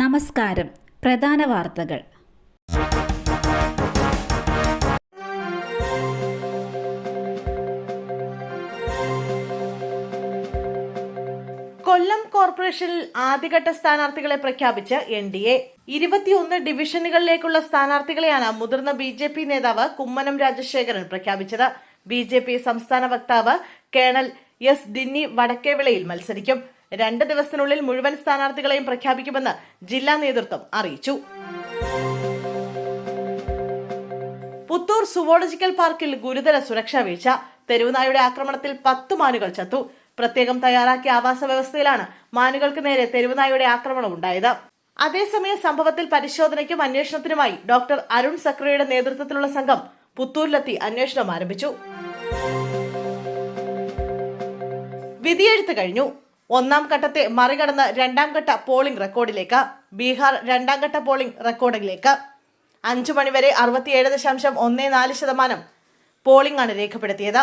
നമസ്കാരം. പ്രധാന വാർത്തകൾ. കൊല്ലം കോർപ്പറേഷനിൽ ആദ്യഘട്ട സ്ഥാനാർത്ഥികളെ പ്രഖ്യാപിച്ച് എൻ ഡി എ. ഇരുപത്തിയൊന്ന് ഡിവിഷനുകളിലേക്കുള്ള സ്ഥാനാർത്ഥികളെയാണ് മുതിർന്ന ബി ജെ പി നേതാവ് കുമ്മനം രാജശേഖരൻ പ്രഖ്യാപിച്ചത്. ബി ജെ പി സംസ്ഥാന വക്താവ് കേണൽ എസ് ദിന്നി വടക്കേവിളയിൽ മത്സരിക്കും. രണ്ട് ദിവസത്തിനുള്ളിൽ മുഴുവൻ സ്ഥാനാർത്ഥികളെയും പ്രഖ്യാപിക്കുമെന്ന് ജില്ലാ നേതൃത്വം അറിയിച്ചു. പുത്തൂർ സുവോളജിക്കൽ പാർക്കിൽ ഗുരുതര സുരക്ഷാ വീഴ്ച. തെരുവുനായുടെ ആക്രമണത്തിൽ പത്ത് മാനുകൾ ചത്തു. പ്രത്യേകം തയ്യാറാക്കിയ ആവാസ വ്യവസ്ഥയിലാണ് മാനുകൾക്ക് നേരെ തെരുവുനായുടെ ആക്രമണം ഉണ്ടായത്. അതേസമയം സംഭവത്തിൽ പരിശോധനയ്ക്കും അന്വേഷണത്തിനുമായി ഡോക്ടർ അരുൺ സക്രിയുടെ നേതൃത്വത്തിലുള്ള സംഘം പുത്തൂരിലെത്തി അന്വേഷണം ആരംഭിച്ചു. വിധിയെഴുത്ത് കഴിഞ്ഞു. ഒന്നാം ഘട്ടത്തെ മറികടന്ന് രണ്ടാം ഘട്ട പോളിംഗ് റെക്കോർഡിലേക്ക് ബീഹാർ രണ്ടാം ഘട്ട പോളിംഗ് റെക്കോർഡിലേക്ക് അഞ്ചു മണിവരെ അറുപത്തിയേഴ് ദശാംശം ഒന്ന് നാല് ശതമാനം പോളിംഗ് ആണ് രേഖപ്പെടുത്തിയത്.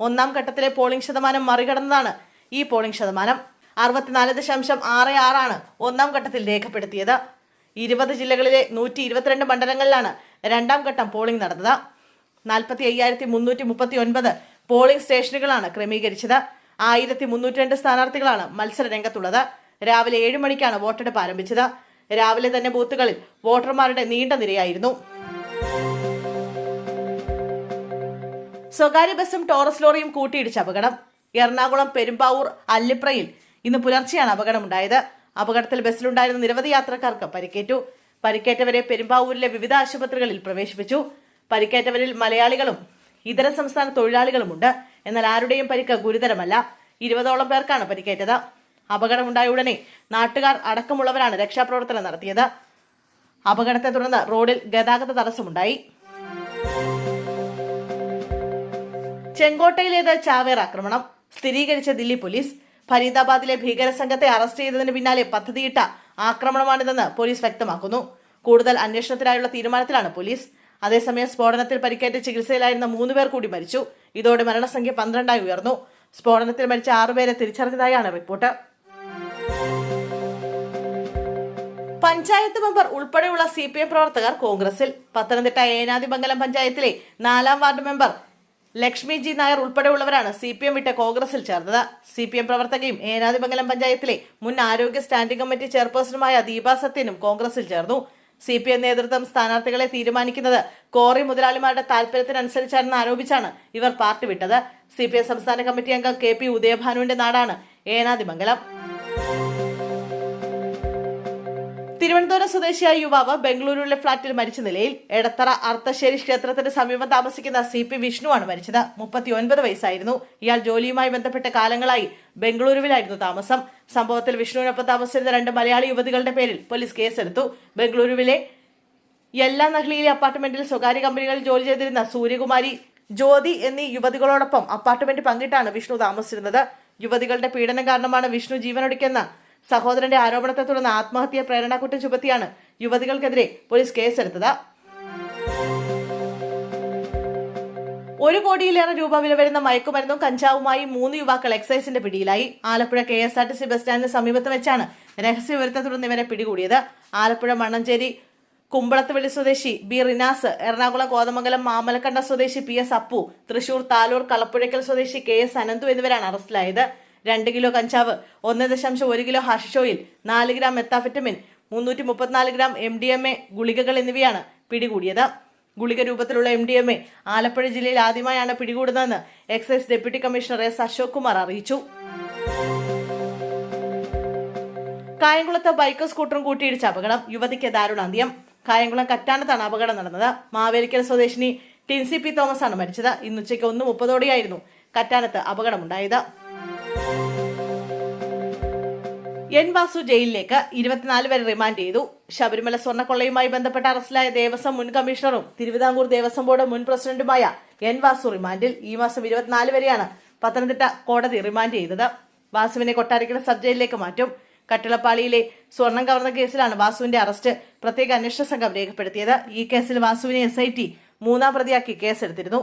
ഒന്നാം ഘട്ടത്തിലെ പോളിംഗ് ശതമാനം മറികടന്നതാണ് ഈ പോളിംഗ് ശതമാനം. അറുപത്തിനാല് ദശാംശം ആറ് ആറാണ് ഒന്നാം ഘട്ടത്തിൽ രേഖപ്പെടുത്തിയത്. ഇരുപത് ജില്ലകളിലെ നൂറ്റി ഇരുപത്തിരണ്ട് മണ്ഡലങ്ങളിലാണ് രണ്ടാം ഘട്ടം പോളിംഗ് നടന്നത്. നാൽപ്പത്തി അയ്യായിരത്തി മുന്നൂറ്റി മുപ്പത്തി ഒൻപത് പോളിംഗ് സ്റ്റേഷനുകളാണ് ക്രമീകരിച്ചത്. ആയിരത്തി മുന്നൂറ്റി രണ്ട് സ്ഥാനാർത്ഥികളാണ് മത്സര രംഗത്തുള്ളത്. രാവിലെ ഏഴ് മണിക്കാണ് വോട്ടെടുപ്പ് ആരംഭിച്ചത്. രാവിലെ തന്നെ ബൂത്തുകളിൽ വോട്ടർമാരുടെ നീണ്ട നിരയായിരുന്നു. സ്വകാര്യ ബസും ടോറസ് ലോറിയും കൂട്ടിയിടിച്ച അപകടം. എറണാകുളം പെരുമ്പാവൂർ അല്ലിപ്രയിൽ ഇന്ന് പുലർച്ചെയാണ് അപകടമുണ്ടായത്. അപകടത്തിൽ ബസ്സിലുണ്ടായിരുന്ന നിരവധി യാത്രക്കാർക്ക് പരിക്കേറ്റു. പരിക്കേറ്റവരെ പെരുമ്പാവൂരിലെ വിവിധ ആശുപത്രികളിൽ പ്രവേശിപ്പിച്ചു. പരിക്കേറ്റവരിൽ മലയാളികളും ഇതര സംസ്ഥാന തൊഴിലാളികളുമുണ്ട്. എന്നാൽ ആരുടെയും പരിക്ക് ഗുരുതരമല്ല. ഇരുപതോളം പേർക്കാണ് പരിക്കേറ്റത്. അപകടമുണ്ടായ ഉടനെ നാട്ടുകാർ അടക്കമുള്ളവരാണ് രക്ഷാപ്രവർത്തനം നടത്തിയത്. അപകടത്തെ തുടർന്ന് റോഡിൽ ഗതാഗത തടസ്സമുണ്ടായി. ചെങ്കോട്ടയിലേത് ചാവേർ ആക്രമണം. സ്ഥിരീകരിച്ച ദില്ലി പോലീസ് ഫരീദാബാദിലെ ഭീകര സംഘത്തെ അറസ്റ്റ് ചെയ്തതിന് പിന്നാലെ പദ്ധതിയിട്ട ആക്രമണമാണിതെന്ന് പോലീസ് വ്യക്തമാക്കുന്നു. കൂടുതൽ അന്വേഷണത്തിനായുള്ള തീരുമാനത്തിലാണ് പോലീസ്. അതേസമയം സ്ഫോടനത്തിൽ പരിക്കേറ്റ് ചികിത്സയിലായിരുന്ന മൂന്നുപേർ കൂടി മരിച്ചു. ഇതോടെ മരണസംഖ്യ പന്ത്രണ്ടായി ഉയർന്നു. സ്ഫോടനത്തിൽ മരിച്ച ആറുപേരെ തിരിച്ചറിഞ്ഞതായാണ് റിപ്പോർട്ട്. പഞ്ചായത്ത് മെമ്പർ ഉൾപ്പെടെയുള്ള സി പി എം പ്രവർത്തകർ കോൺഗ്രസിൽ. പത്തനംതിട്ട ഏനാതിമംഗലം പഞ്ചായത്തിലെ നാലാം ward member Lakshmi G Nair ഉൾപ്പെടെയുള്ളവരാണ് C P M വിട്ട് കോൺഗ്രസിൽ ചേർന്നത്. സി പി എം പ്രവർത്തകയും ഏനാതിമംഗലം പഞ്ചായത്തിലെ മുൻ ആരോഗ്യ സ്റ്റാൻഡിംഗ് കമ്മിറ്റി ചെയർപേഴ്സണുമായ ദീപാ സത്യനും കോൺഗ്രസിൽ ചേർന്നു. സി പി എം നേതൃത്വം സ്ഥാനാർത്ഥികളെ തീരുമാനിക്കുന്നത് കോറി മുതലാളിമാരുടെ താല്പര്യത്തിനനുസരിച്ചാണെന്ന് ആരോപിച്ചാണ് ഇവർ പാർട്ടി വിട്ടത്. സി പി എം സംസ്ഥാന കമ്മിറ്റി അംഗം കെ പി ഉദയഭാനുവിന്റെ നാടാണ് ഏനാദിമംഗലം തിരുവനന്തപുരം സ്വദേശിയായ യുവാവ് ബംഗളൂരുവിലെ ഫ്ളാറ്റിൽ മരിച്ച നിലയിൽ എടത്തറ അർത്തശ്ശേരി ക്ഷേത്രത്തിന് സമീപം താമസിക്കുന്ന സി പി വിഷ്ണുവാണ് മരിച്ചത്. മുപ്പത്തിയൊൻപത് വയസ്സായിരുന്നു. ഇയാൾ ജോലിയുമായി ബന്ധപ്പെട്ട കാലങ്ങളായി ബംഗളൂരുവിലായിരുന്നു താമസം. സംഭവത്തിൽ വിഷ്ണുവിനൊപ്പം താമസിച്ചിരുന്ന രണ്ട് മലയാളി യുവതികളുടെ പേരിൽ പോലീസ് കേസെടുത്തു. ബംഗളൂരുവിലെ എല്ലാ നഹ്ലിയിലെ അപ്പാർട്ട്മെന്റിൽ സ്വകാര്യ കമ്പനികളിൽ ജോലി ചെയ്തിരുന്ന സൂര്യകുമാരി ജ്യോതി എന്നീ യുവതികളോടൊപ്പം അപ്പാർട്ട്മെന്റ് പങ്കിട്ടാണ് വിഷ്ണു താമസിച്ചിരുന്നത്. യുവതികളുടെ പീഡനം കാരണമാണ് വിഷ്ണു ജീവനൊടുക്കിയെന്ന സഹോദരന്റെ ആരോപണത്തെ തുടർന്ന് ആത്മഹത്യ പ്രേരണക്കുറ്റം ചുമത്തിയാണ് യുവതികൾക്കെതിരെ പോലീസ് കേസെടുത്തത്. ഒരു കോടിയിലേറെ രൂപ വില വരുന്ന മയക്കുമരുന്നും കഞ്ചാവുമായി മൂന്ന് യുവാക്കൾ എക്സൈസിന്റെ പിടിയിലായി. Alappuzha K S R T C bus സ്റ്റാൻഡിന് സമീപത്ത് വെച്ചാണ് രഹസ്യവിവരത്തെ തുടർന്ന് ഇവരെ പിടികൂടിയത്. ആലപ്പുഴ മണ്ണഞ്ചേരി കുമ്പളത്തുവെള്ളി സ്വദേശി ബി റിനാസ് എറണാകുളം കോതമംഗലം മാമലക്കണ്ട സ്വദേശി പി എസ് അപ്പു തൃശൂർ താലൂർ കളപ്പുഴയ്ക്കൽ സ്വദേശി കെ എസ് അനന്തു എന്നിവരാണ് അറസ്റ്റിലായത്. രണ്ട് കിലോ കഞ്ചാവ് ഒന്ന് ദശാംശം ഒരു കിലോ ഹാഷിഷോയിൽ നാല് ഗ്രാം മെത്താഫെറ്റമിൻ മുന്നൂറ്റി മുപ്പത്തിനാല് gram M D M A ഗുളികകൾ എന്നിവയാണ് പിടികൂടിയത്. ഗുളിക രൂപത്തിലുള്ള M D M A Alappuzha ജില്ലയിൽ ആദ്യമായാണ് പിടികൂടുന്നതെന്ന് excise deputy commissioner S Ashok Kumar അറിയിച്ചു. കായംകുളത്ത് ബൈക്കും സ്കൂട്ടറും കൂട്ടിയിടിച്ച അപകടം. യുവതിക്ക് ദാരുണാന്ത്യം. കായംകുളം കറ്റാനത്താണ് അപകടം നടന്നത്. മാവേലിക്കൽ സ്വദേശിനി ടിൻസി പി തോമസ് ആണ് മരിച്ചത് ഇന്നുച്ചയ്ക്ക് ഒന്ന് മുപ്പതോടെയായിരുന്നു കറ്റാനത്ത് അപകടമുണ്ടായത്. എൻ വാസു ജയിലിലേക്ക് ഇരുപത്തിനാല് വരെ റിമാൻഡ് ചെയ്തു. ശബരിമല സ്വർണക്കൊള്ളയുമായി ബന്ധപ്പെട്ട അറസ്റ്റിലായ ദേവസ്വം മുൻ കമ്മീഷണറും തിരുവിതാംകൂർ ദേവസ്വം ബോർഡ് മുൻ പ്രസിഡന്റുമായ എൻ വാസു റിമാൻഡിൽ ഈ മാസം ഇരുപത്തിനാല് വരെയാണ് പത്തനംതിട്ട കോടതി റിമാൻഡ് ചെയ്തത്. വാസുവിനെ കൊട്ടാരക്കര സബ് ജയിലിലേക്ക് മാറ്റും. കട്ടിളപ്പാളിയിലെ സ്വർണം കവർന്ന കേസിലാണ് വാസുവിന്റെ അറസ്റ്റ് പ്രത്യേക അന്വേഷണ സംഘം രേഖപ്പെടുത്തിയത്. ഈ കേസിൽ വാസുവിനെ എസ് ഐ ടി മൂന്നാം പ്രതിയാക്കി കേസെടുത്തിരുന്നു.